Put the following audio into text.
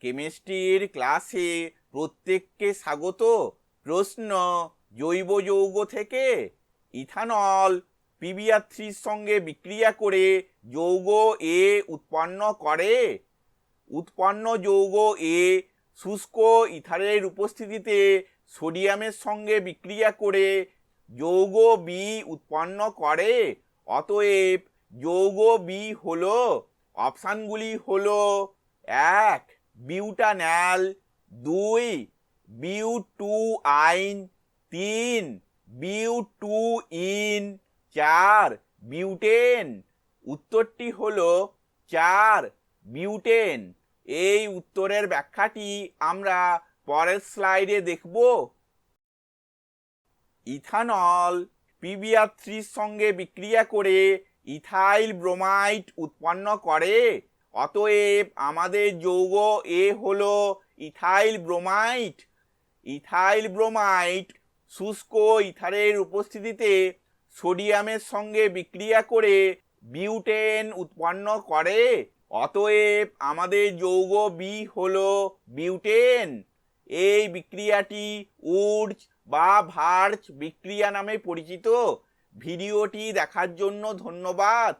কেমিস্ট্রির ক্লাসে প্রত্যেককে স্বাগত। প্রশ্ন, জৈব যৌগ থেকে ইথানল, পিবিআর থ্রির সঙ্গে বিক্রিয়া করে যৌগ এ উৎপন্ন করে। উৎপন্ন যৌগ এ শুষ্ক ইথারের উপস্থিতিতে সোডিয়ামের সঙ্গে বিক্রিয়া করে যৌগ বি উৎপন্ন করে। অতএব যৌগ বি হলো, অপশানগুলি হলো এক বিউটান্যাল দুই বিউ টু আইন তিন বিউ টু ইন চার বিউটেন উত্তরটি হল চার বিউটেন এই উত্তরের ব্যাখ্যাটি আমরা পরের স্লাইডে দেখব। ইথানল পিবিআর থ্রির সঙ্গে বিক্রিয়া করে ইথাইল ব্রোমাইড উৎপন্ন করে। অতএব আমাদের যৌগ এ হলো ইথাইল ব্রোমাইড ইথাইল ব্রোমাইড শুষ্ক ইথারের উপস্থিতিতে সোডিয়ামের সঙ্গে বিক্রিয়া করে বিউটেন উৎপন্ন করে। অতএব আমাদের যৌগ বি হলো বিউটেন। এই বিক্রিয়াটি উর্জ বা ভার্চ বিক্রিয়া নামে পরিচিত। ভিডিওটি দেখার জন্য ধন্যবাদ।